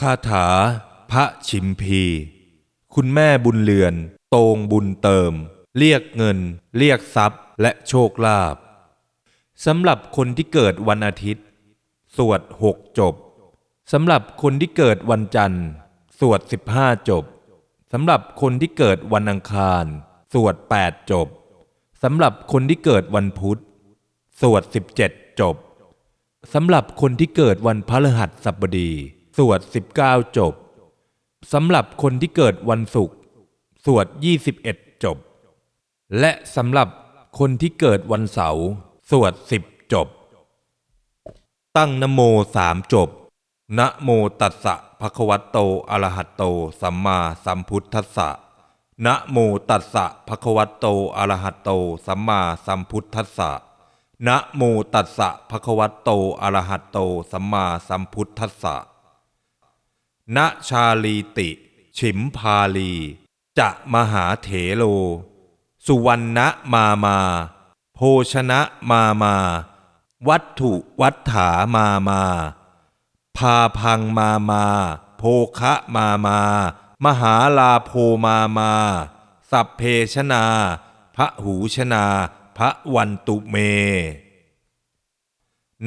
คาถา พระชิมพี คุณแม่บุญเรือน โตงบุญเติม เรียกเงิน เรียกทรัพย์ และโชคลาภสำหรับคนที่เกิดวันอาทิตย์ สวดหกจบสำหรับคนที่เกิดวันจันทร์ สวดสิบห้าจบสำหรับคนที่เกิดวันอังคาร สวดแปดจบสำหรับคนที่เกิดวันพุธ สวดสิบเจ็ดจบสำหรับคนที่เกิดวันพฤหัสบดี สวด 19 จบสำหรับคนที่เกิดวันศุกร์สวด 21 จบ และสำหรับคนที่เกิดวันเสาร์สวด 10 จบ ตั้งนโมสามจบนะโมตัสสะภะคะวะโตอะระหะโต สัมมาสัมพุทธัสสะนะโมตัสสะภะคะวะโตอะระหะโต สัมมาสัมพุทธัสสะนะโมตัสสะภะคะวะโตอะระหะโต สัมมาสัมพุทธัสสะ ณชาลีติ ฉิมพาลี จะมหาเถโล สุวรรณมามา โภชนะมามา วัตถุวัฏฐามามา พาพังมามา โภคะมามา มหาลาโพมามา สัพเพชนาพระหูชนาพระวันตุเม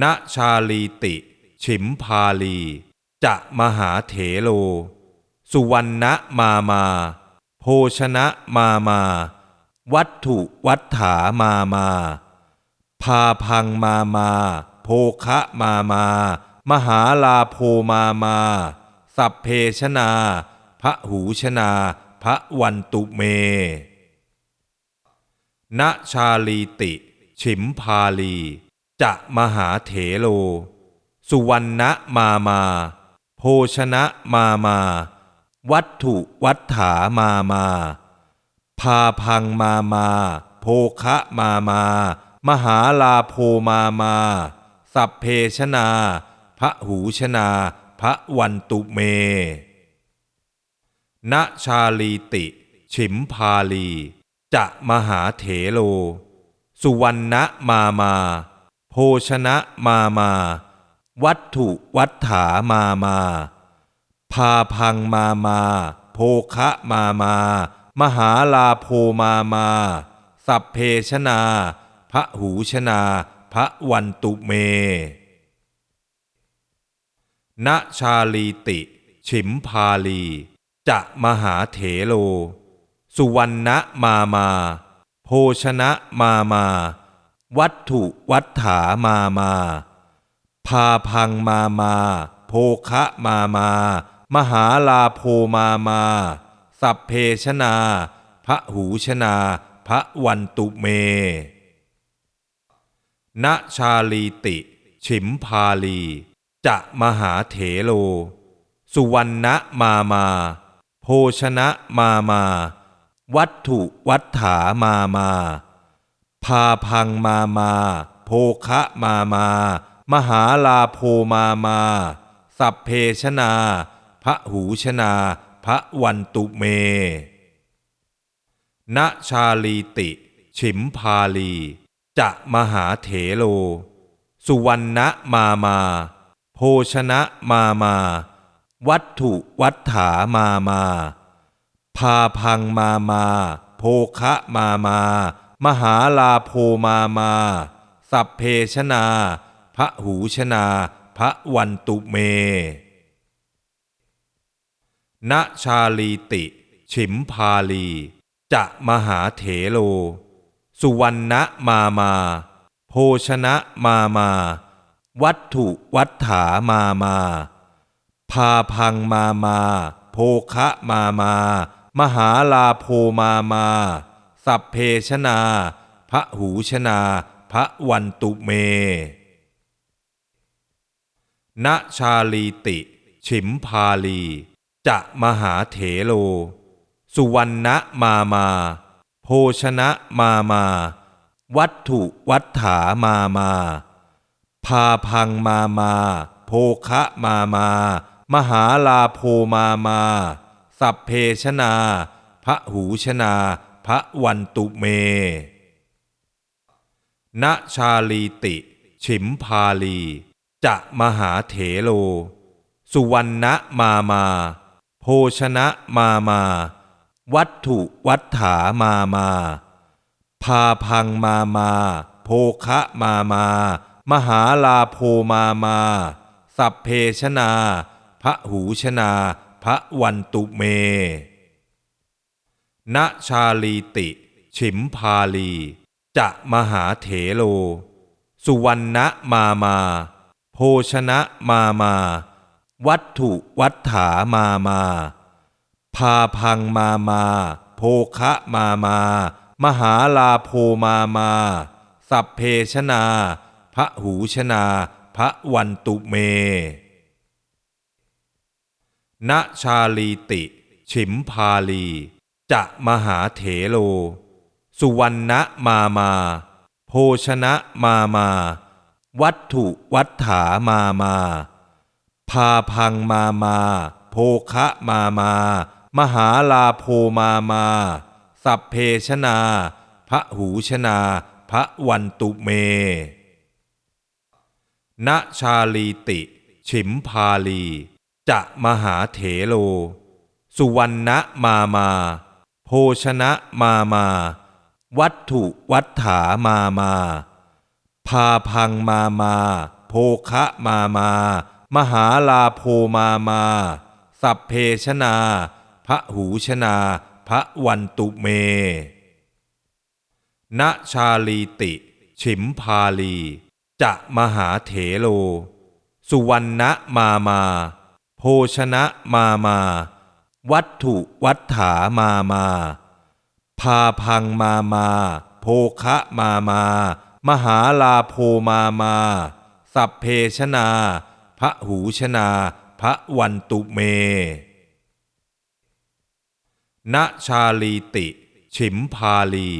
ณชาลีติ ฉิมพาลี จะมหาเถโล สุวรรณมามา โภชนะมามา วัตถุวัฏฐามามา พาพังมามา โภคะมามา มหาลาโพมามา สัพเพชนาพระหูชนาพระวันตุเม ณชาลีติ ฉิมพาลี จะมหาเถโล สุวรรณมามา โภชนะมามา วัตถุวัฏฐามามา พาพังมามา โภคะมามา มหาลาโพมามา สัพเพชนาพระหูชนาพระวันตุเม ณชาลีติ ฉิมพาลี จะมหาเถโล สุวรรณมามา โภชนะมามา วัตถุวัฏฐามามา พาพังมามา โภคะมามา มหาลาโพมามา สัพเพชนาพระหูชนาพระวันตุเมณชาลีติ ฉิมพาลี จะมหาเถโล สุวรรณมามา โภชนะมามา วัตถุวัฏฐามามา พาพังมามา โภคะมามา มหาลาโพมามา สัพเพชนาพระหูชนาพระวันตุเม ณชาลีติ ฉิมพาลี จะมหาเถโล สุวรรณมามา โภชนะมามา วัตถุวัฏฐามามา พาพังมามา โภคะมามา มหาลาโพมามา สัพเพชนาพระหูชนาพระวันตุเม ณชาลีติ ฉิมพาลี จะมหาเถโล สุวรรณมามา โภชนะมามา วัตถุวัฏฐามามา พาพังมามา โภคะมามา มหาลาโพมามา สัพเพชนา พระหูชนาพระวันตุเม ณชาลีติ ฉิมพาลี จะมหาเถโล สุวรรณมามา โภชนะมามา วัตถุวัฏฐามามา พาพังมามา โภคะมามา มหาลาโพมามา สัพเพชนาพระหูชนาพระวันตุเม ณชาลีติ ฉิมพาลี จะมหาเถโล สุวรรณมามา โภชนะมามา วัตถุวัฏฐามามา พาพังมามา โภคะมามา มหาลาโพมามา สัพเพชนาพระหูชนาพระวันตุเม ณชาลีติ ฉิมพาลี จะมหาเถโล สุวรรณมามา โภชนะมามา วัตถุวัฏฐามามา พาพังมามา โภคะมามา มหาลาโพมามา สัพเพชนาพระหูชนาพระวันตุเมณชาลีติ ฉิมพาลี จะมหาเถโล สุวรรณมามา โภชนะมามา วัตถุวัฏฐามามา พาพังมามา โภคะมามา มหาลาโพมามา สัพเพชนาพระหูชนาพระวันตุเมณชาลีติ ฉิมพาลี จะมหาเถโล สุวรรณมามา โภชนะมามา วัตถุวัฏฐามามา พาพังมามา โภคะมามา มหาลาโพมามา สัพเพชนาพระหูชนาพระวันตุเม ณชาลีติ ฉิมพาลี จะมหาเถโล สุวรรณมามา โภชนะมามา วัตถุวัฏฐามามา พาพังมามา โภคะมามา มหาลาโพมามา สัพเพชนา พระหูชนา พระวันตุเม ณชาลีติ ฉิมพาลี จะมหาเถโล สุวรรณมามา โภชนะมามา วัตถุวัฏฐามามา พาพังมามา โภคะมามาม มหาลาโพมามา สัพเพชนาพระหูชนาพระวันตุเมณชาลีติ ฉิมพาลี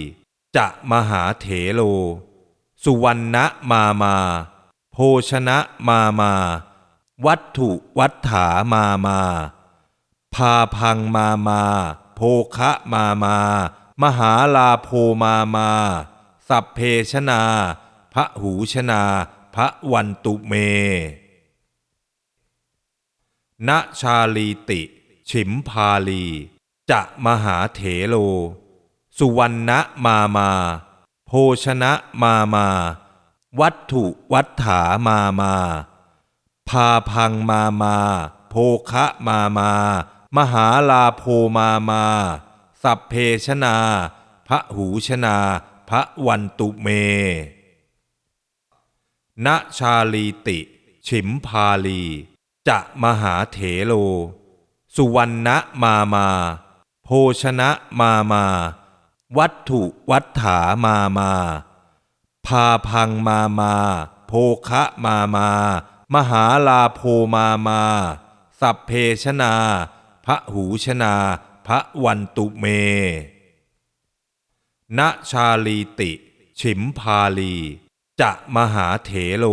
จะมหาเถโล สุวรรณมามา โภชนะมามา วัตถุวัฏฐามามา พาพังมามา โภคะมามา มหาลาโพมามา สัพเพชนาพระหูชนาพระวันตุเมณชาลีติ ฉิมพาลี จะมหาเถโล สุวรรณมามา โภชนะมามา วัตถุวัฏฐามามา พาพังมามา โภคะมามา มหาลาโพมามา สัพเพชนาพระหูชนา พระวันตุเม ณชาลีติ ฉิมพาลี จะมหาเถโล สุวรรณมามา โภชนะมามา วัตถุวัฏฐามามา พาพังมามา โภคะมามา มหาลาโพมามา สัพเพชนา พระหูชนา พระวันตุเม ณชาลีติ ฉิมพาลี จะมหาเถโล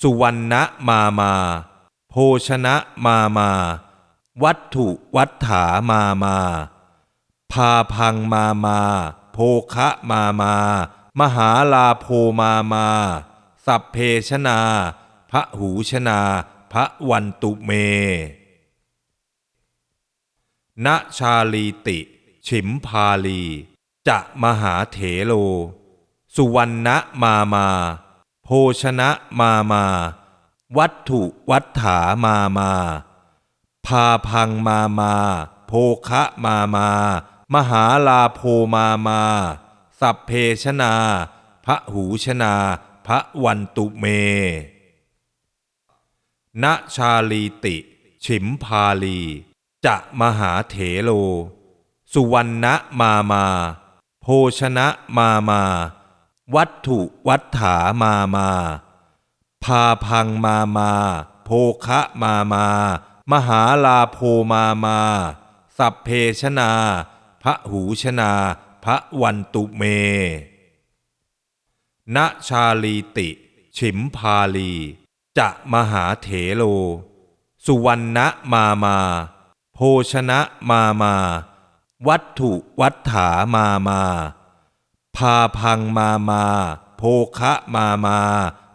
สุวรรณมามา โภชนะมามา วัตถุวัฏฐามามา พาพังมามา โภคะมามา มหาลาโพมามา สัพเพชนา พระหูชนา พระวันตุเม ณชาลีติ ฉิมพาลี จะมหาเถโล สุวรรณมามา โภชนะมามา วัตถุวัฏฐามามา พาพังมามา โภคะมามา มหาลาโพมามา สัพเพชนาพระหูชนาพระวันตุเม ณชาลีติ ฉิมพาลี จะมหาเถโล สุวรรณมามา โภชนะมามา วัตถุวัฏฐามามา พาพังมามา โภคะมามา มหาลาโพมามา สัพเพชนาพระหูชนาพระวันตุเม ณชาลีติ ฉิมพาลี จะมหาเถโล สุวรรณมามา โภชนะมามา วัตถุวัฏฐามามา พาพังมามา โภคะมามา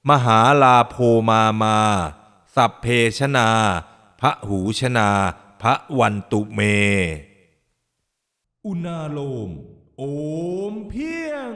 มหาลาโพมามา สัพเพชนาพระหูชนาพระวันตุเม อุณาโลม โอมเพียง